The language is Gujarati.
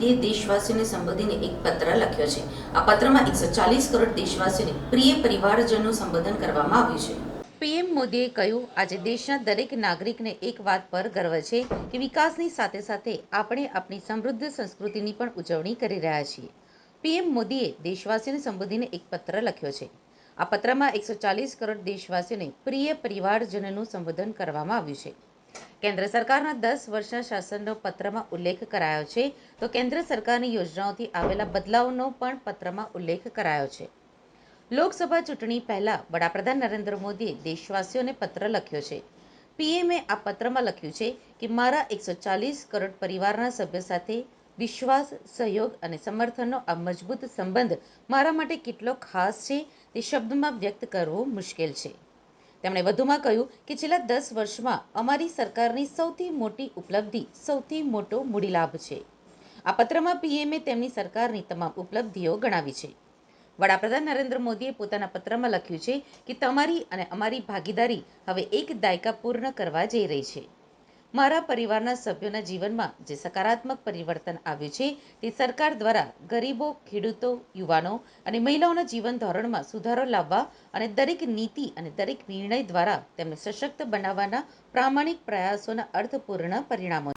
દેશવાસીઓને સંબોધીને એક પત્ર લખ્યો છે. આ પત્રમાં એકસો ચાલીસ કરોડ દેશવાસીઓને પ્રિય પરિવારજનનું સંબોધન કરવામાં આવ્યું છે. પીએમ મોદીએ કહ્યું, આજે દેશના દરેક નાગરિકને એક વાત પર ગર્વ છે કે વિકાસની સાથે સાથે આપણે આપણી સમૃદ્ધ સંસ્કૃતિની પણ ઉજવણી કરી રહ્યા છીએ. પીએમ મોદીએ દેશવાસીઓને સંબોધીને એક પત્ર લખ્યો છે. આ પત્રમાં એકસો ચાલીસ કરોડ દેશવાસીઓને પ્રિય પરિવારજનનું સંબોધન કરવામાં આવ્યું છે. કેન્દ્ર સરકારના દસ વર્ષના શાસનનો પત્રમાં ઉલ્લેખ કરાયો છે. તો કેન્દ્ર સરકારની યોજનાઓથી આવેલા બદલાવનો પણ પત્રમાં ઉલ્લેખ કરાયો છે. લોકસભા ચૂંટણી પહેલા વડાપ્રધાન નરેન્દ્ર મોદીએ દેશવાસીઓને પત્ર લખ્યો છે. પીએમએ આ પત્રમાં લખ્યું છે કે, મારા એકસો ચાલીસ કરોડ પરિવારના સભ્ય સાથે વિશ્વાસ, સહયોગ અને સમર્થનનો આ મજબૂત સંબંધ મારા માટે કેટલો ખાસ છે તે શબ્દમાં વ્યક્ત કરવો મુશ્કેલ છે. તેમણે વધુમાં કહ્યું કે છેલ્લા દસ વર્ષમાં અમારી સરકારની સૌથી મોટી ઉપલબ્ધિ, સૌથી મોટો મૂડીલાભ છે. આ પત્રમાં પીએમએ તેમની સરકારની તમામ ઉપલબ્ધિઓ ગણાવી છે. વડાપ્રધાન નરેન્દ્ર મોદીએ પોતાના પત્રમાં લખ્યું છે કે, તમારી અને અમારી ભાગીદારી હવે એક દાયકા પૂર્ણ કરવા જઈ રહી છે. મારા પરિવારના સભ્યોના જીવનમાં જે સકારાત્મક પરિવર્તન આવ્યું છે, તે સરકાર દ્વારા ગરીબો, ખેડૂતો, યુવાનો અને મહિલાઓના જીવન ધોરણમાં સુધારો લાવવા અને દરેક નીતિ અને દરેક નિર્ણય દ્વારા તેમને સશક્ત બનાવવાના પ્રામાણિક પ્રયાસોના અર્થપૂર્ણ પરિણામો